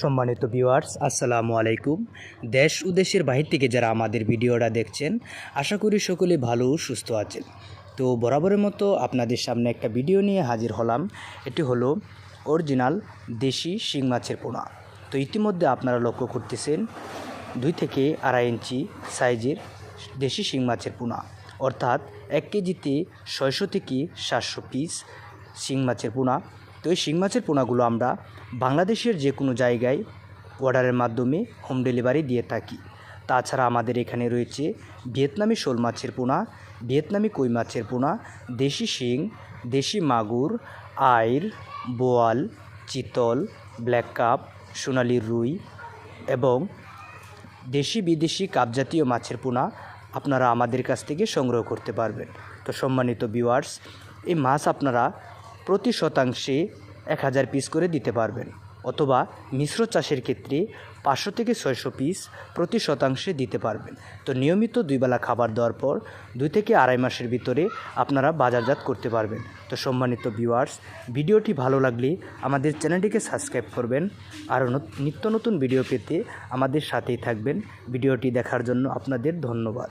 সম্মানিত ভিউয়ার্স আসসালামু আলাইকুম। দেশ ও দেশের বাহির থেকে যারা আমাদের ভিডিওটা দেখছেন, আশা করি সকলে ভালো সুস্থ আছেন। তো বরাবরের মতো আপনাদের সামনে একটা ভিডিও নিয়ে হাজির হলাম। এটি হলো অরিজিনাল দেশি শিং মাছের পোনা। তো ইতিমধ্যে আপনারা লক্ষ্য করতেছেন, দুই থেকে আড়াই ইঞ্চি সাইজের দেশি শিং মাছের পোনা। অর্থাৎ এক কেজিতে ছয়শো থেকে সাতশো পিস শিং মাছের পোনা। এই শিং মাছের পোনাগুলো আমরা বাংলাদেশের যে কোনো জায়গায় অর্ডারের মাধ্যমে হোম ডেলিভারি দিয়ে থাকি। তাছাড়া আমাদের এখানে রয়েছে ভিয়েতনামি শোল মাছের পোনা, ভিয়েতনামি কই মাছের পোনা, দেশি শিং, দেশি মাগুর আইর বোয়াল, চিতল, ব্ল্যাক কাপ, সোনালি রুই এবং দেশি বিদেশি কাপজাতীয় মাছের পোনা আপনারা আমাদের কাছ থেকে সংগ্রহ করতে পারবেন। তো সম্মানিত ভিউয়ার্স এই মাছ আপনারা প্রতি শতাংশে এক হাজার পিস করে দিতে পারবেন অথবা মিশ্র চাষের ক্ষেত্রে পাঁচশো থেকে ছয়শো পিস প্রতি শতাংশে দিতে পারবেন। তো নিয়মিত দুইবেলা খাবার দেওয়ার পর দুই থেকে আড়াই মাসের ভিতরে আপনারা বাজারজাত করতে পারবেন। তো সম্মানিত ভিউয়ার্স ভিডিওটি ভালো লাগলে আমাদের চ্যানেলটিকে সাবস্ক্রাইব করবেন। আর নিত্য নতুন ভিডিও পেতে আমাদের সাথেই থাকবেন। ভিডিওটি দেখার জন্য আপনাদের ধন্যবাদ।